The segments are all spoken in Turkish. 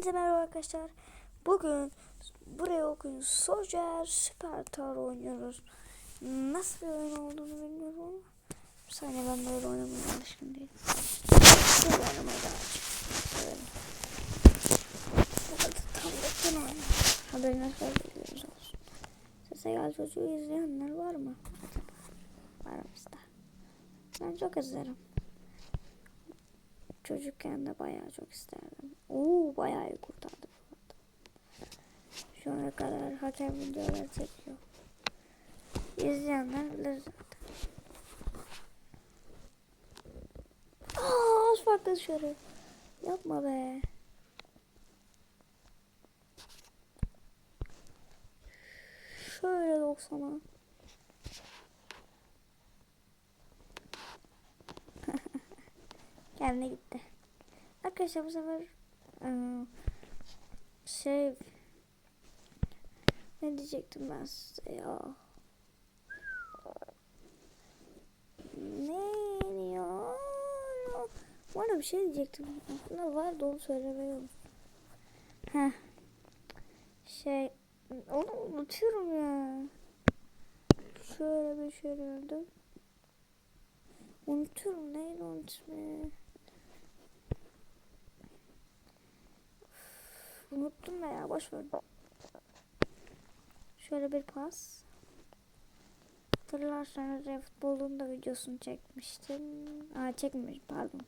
Hepinize merhaba arkadaşlar. Bugün buraya okuyun Soldier Spartar oynuyoruz. Nasıl bir oyun olduğunu bilmiyorum ama bir saniye ben böyle oynamaya alışkın değilim. Böyle oynamayı daha çok severim. Bu arada tabletten oynuyorum. Haberiniz olsun. Sese gel çocuğu izleyenler var mı? Acaba aramızda. Ben çok izlerim. Çocukken de bayağı çok isterdim. Oo bayağı iyi kurtardı. Şu ana kadar hakem videolar çekiyor. İzleyenler bilir zaten. Aa az farklı dışarı. Yapma be. Şöyle 90'a. Kendine gitti. Arkadaşlar bu sefer şey ne diyecektim ben size ya? Ne ya? Bana bir şey diyecektim. Aslında var da onu söylemeyi. Heh. Şey onu unutuyorum ya. Şöyle bir şey gördüm. Unutuyorum neydi onun ismi? Unuttum ya boş ver. Şöyle bir pas. Hatırlarsanız e, futbolun da videosunu çekmiştim. Aa çekmemiş pardon.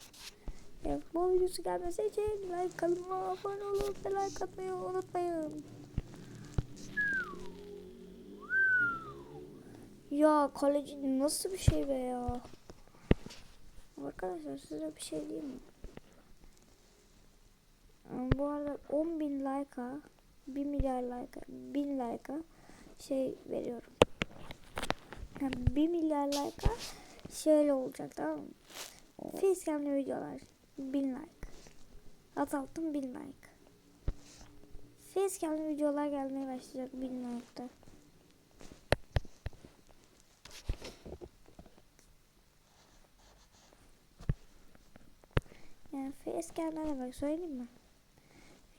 E, futbol videosu gelmesi için like kanalıma abone olup ve like atmayı unutmayın. Ya kaleci nasıl bir şey be ya. Arkadaşlar size bir şey diyeyim mi? Bu arada 10 bin like'a 1 milyar like'a 1000 like'a şey veriyorum. Yani 1 milyar like'a şöyle olacak tamam mı? Facecam'lı videolar 1000 like. Azalttım 1000 like. Facecam'lı videolar gelmeye başlayacak 1000 like'da. Yani facecam ne demek söyleyeyim mi?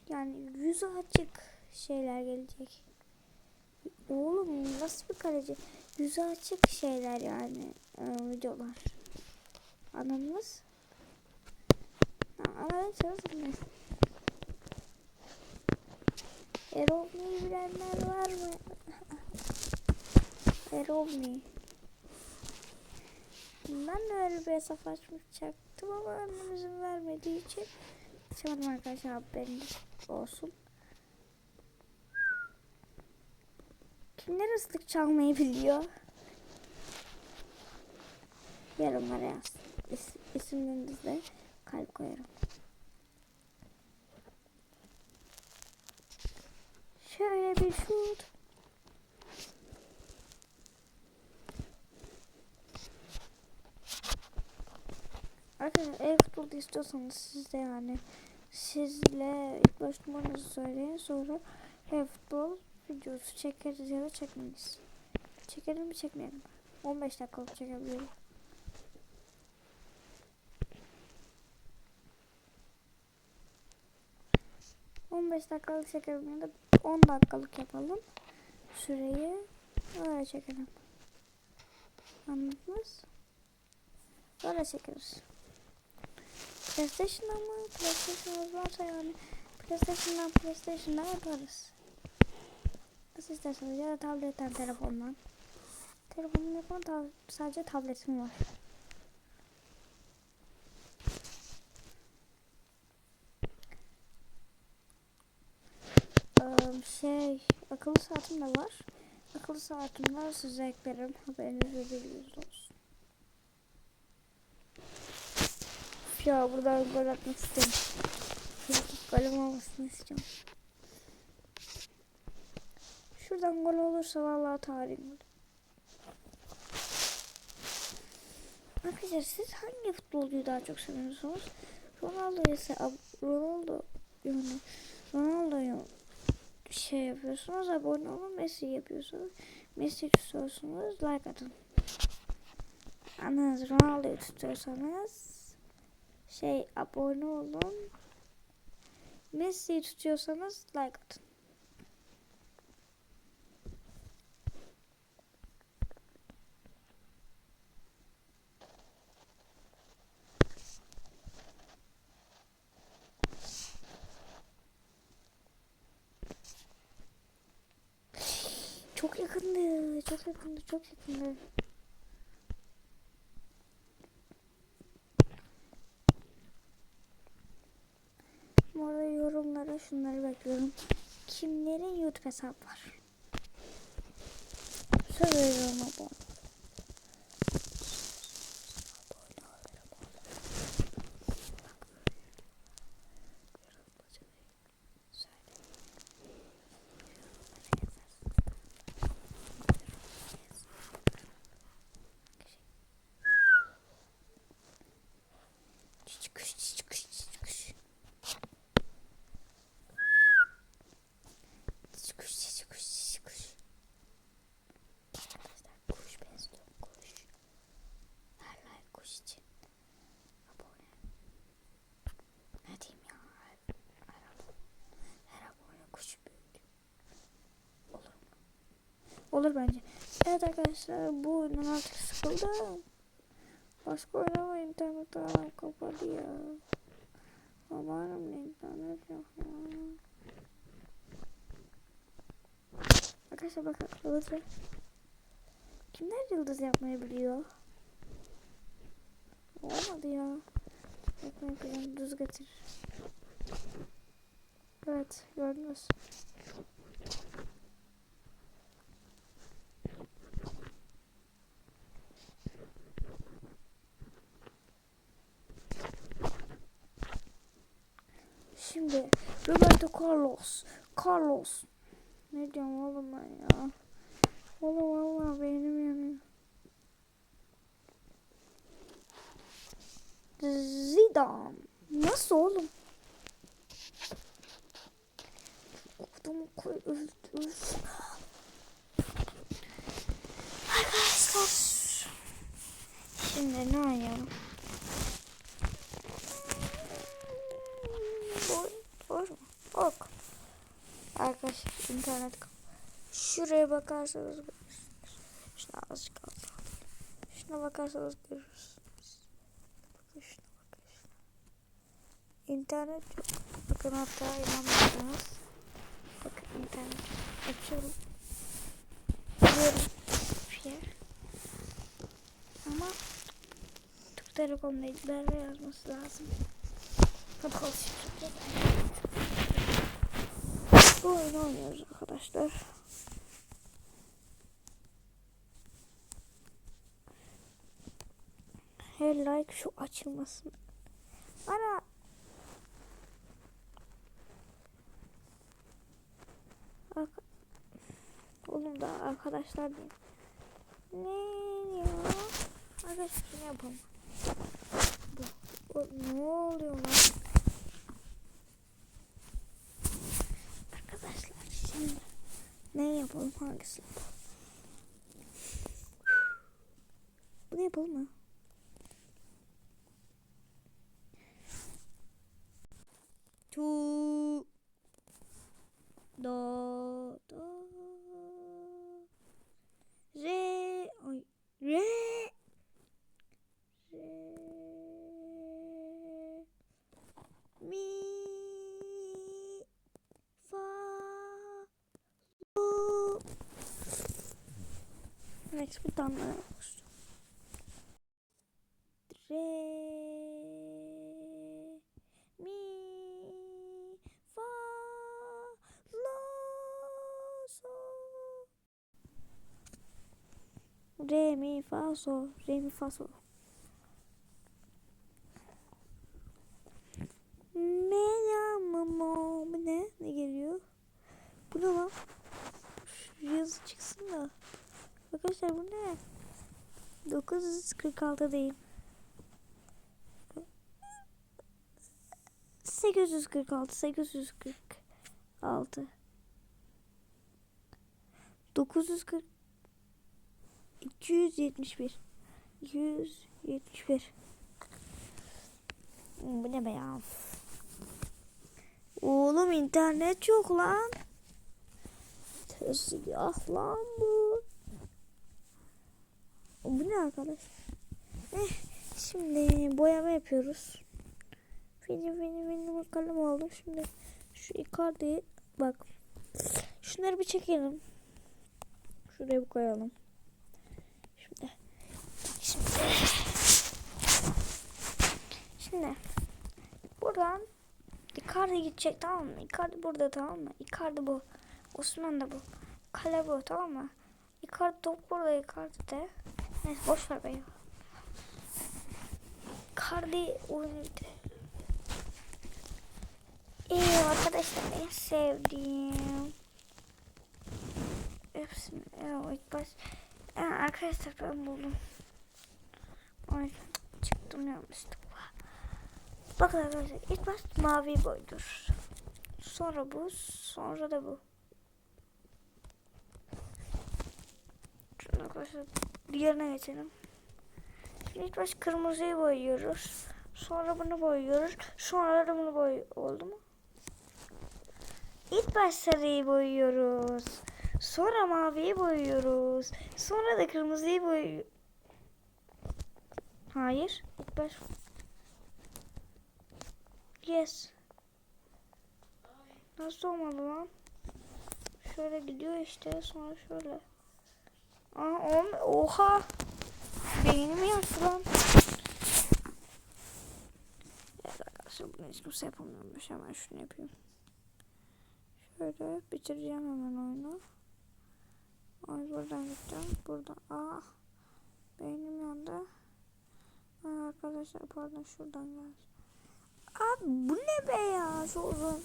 Yani yüzü açık şeyler gelecek. Oğlum nasıl bir kaleci? Yüzü açık şeyler yani e, videolar. Anladınız? Anladınız mı? Erovni'yi bilenler var mı? Erovni. Ben de öyle bir hesap açmayacaktım ama annem izin vermediği için açamadım arkadaşlar haberiniz olsun. Kimler ıslık çalmayı biliyor? Yorumlara yaz. İs, isimlerinizle kalp koyarım. Şöyle bir şut. Arkadaşlar ev futbolu istiyorsanız siz de yani sizle ilk baş numaranızı söyleyin sonra futbol videosu çekeriz ya da çekmeyiz. Çekelim mi çekmeyelim mi? 15 dakikalık çekebilirim. ...15 dakikalık çekelim ya da 10 dakikalık yapalım. Süreyi öyle çekelim. Anladınız? Öyle çekeriz. PlayStation'dan mı? PlayStation'ımız varsa yani PlayStation'dan PlayStation'dan yaparız. Nasıl isterseniz ya da tabletten telefondan. Telefonum yok ama sadece tabletim var. Şey akıllı saatim de var. Akıllı saatim var size eklerim. Haberiniz olsun. Ya buradan gol atmak. Frikik golüm olmasını istiyorum. Şuradan gol olursa vallahi tarihim olur. Arkadaşlar siz hangi futbolcuyu daha çok seviyorsunuz? Ronaldo ise Ronaldo yani Ronaldo'yu şey yapıyorsunuz abone olun Messi yapıyorsunuz. Messi tutuyorsunuz like atın. Anladınız Ronaldo'yu tutuyorsanız şey abone olun Messi'yi tutuyorsanız like atın. Çok yakındı, çok yakındı, çok yakındı. Bu arada yorumlara şunları bekliyorum. Kimlerin YouTube hesabı var? Söylüyorum abone. Çiçi kuş, çiçi kuş, çiçi kuş. Çiçi kuş, çiçi kuş, çiçi kuş. Arkadaşlar kuş benziyor, kuş. Her like kuş için. Abone. Ne diyeyim ya? Her, her, abone, her abone kuş büyük. Olur mu? Olur bence. Evet arkadaşlar bu oyundan artık sıkıldım. Başka oynama internet ağım kapadı ya. Amanım internet yok ya. Arkadaşlar bakın yıldızı. Kimler yıldız yapmayı biliyor? Olmadı ya. Bilen düz getir. Evet gördünüz. Şimdi Roberto Carlos. Carlos. Ne diyorum oğlum ben ya? Oğlum valla beynim yanıyor. Zidane. Nasıl oğlum? Okudum koy öldü. Arkadaşlar. Şimdi ne oynayalım? Boy, boş mu? Ok. Arkadaşlar internet Şuraya bakarsanız görürsünüz. Şuna azıcık. Şuna bakarsanız görürsünüz. Bakın şuna bakın şuna. İnternet yok. Bakın hatta inanmazsınız. Bakın internet. Açıyorum. Gidiyorum. Bir yer. Ama Türk Telekom'da ileride yazması lazım. Hadi konuşalım. Bu oyunu oynuyoruz arkadaşlar. Her like şu açılmasın. Ana. Arka... Oğlum da arkadaşlar diyeyim. Ne ya? Arkadaşlar ne yapalım? Bu, o, ne oluyor lan? Arkadaşlar şimdi ne yapalım hangisi yapalım? Bunu yapalım mı? Tu do do re oy re re mi fa do Tane daha olsun. Re mi fa la sol Re mi fa sol. Re mi fa sol Meryem bu ne? Ne geliyor? Bu ne lan? Şu yazı çıksın da. Arkadaşlar bu ne? 946 değil. 846 846 940 271 271 Hmm, Bu ne be ya? Oğlum internet yok lan. Tezgah lan bu. Bu ne arkadaş? Eh, şimdi boyama yapıyoruz. Benim benim benim bakalım oldu. Şimdi şu Icardi'yi bak. Şunları bir çekelim. Şuraya bir koyalım. Şimdi. Şimdi. Şimdi. Buradan Icardi gidecek tamam mı? Icardi burada tamam mı? Icardi bu. Osman da bu. Kale bu tamam mı? Icardi top burada Icardi de. Neyse boş ver be ya. Icardi oyunu İyi arkadaşlar en sevdiğim. Hepsini ilk baş. Ya, arkadaşlar ben buldum. Ay çıktım yanlışlıkla. Bakın arkadaşlar ilk baş mavi boydur. Sonra bu sonra da bu. Şunu arkadaşlar diğerine geçelim. Şimdi ilk baş kırmızıyı boyuyoruz. Sonra bunu boyuyoruz. Sonra da bunu boy oldu mu? İlk baş sarıyı boyuyoruz. Sonra maviyi boyuyoruz. Sonra da kırmızıyı boyuyoruz. Hayır. İlk baş. Yes. Nasıl olmadı lan? Şöyle gidiyor işte. Sonra şöyle. Aa, oğlum, oha. Beynim yaktı lan. Evet arkadaşlar bunu hiç kimse yapamıyormuş. Hemen şunu yapayım. Şöyle bitireceğim hemen oyunu. Ay buradan gideceğim. Buradan. Aa. Beynim yandı. Ay arkadaşlar pardon şuradan gel. Abi bu ne be ya? Çok uzun.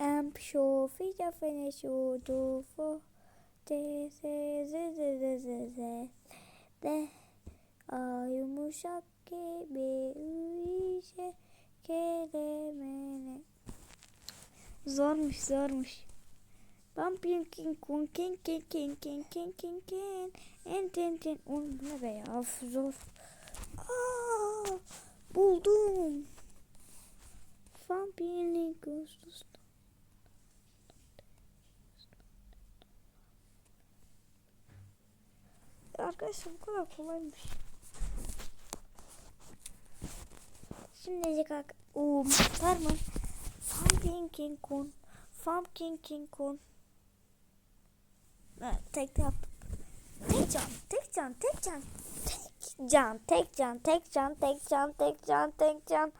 Am show fija fene show do fo de se ze ze ze ze ze de a yumuşak gibi işe kelimene Zormuş zormuş. Bumping king kun king king king king king king king en ten ten bu ne be ya of, zor. Aa, buldum. Vampirli gözlüsü. Arkadaşlar bu kadar kolaymış. Şimdi kalk. Oo, var mı? Pumpkin King Kong. Pumpkin King Kong. Evet, tek yap. Tek can, tek can, tek can. Tek can, tek can, tek can, tek can, tek can, tek can.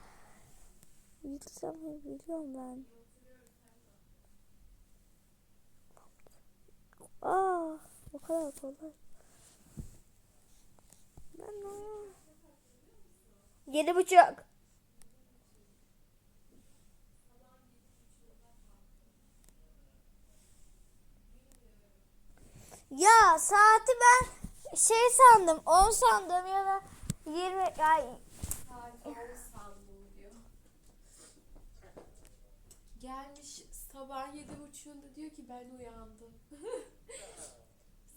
Bilsem biliyorum ben. Aa, o kadar kolay. Ben o. Yedi buçuk. Ya saati ben şey sandım 10 sandım ya da 20 ay Saat 10 sandım diyor. Gelmiş sabah yedi buçuğunda diyor ki ben uyandım.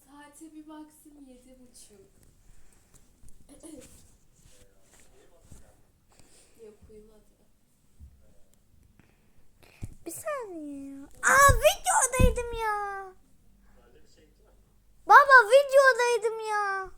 Saate bir baksın yedi buçuk. Yok uyumadı. bir saniye ya. Aa videodaydım ya. Baba videodaydım ya.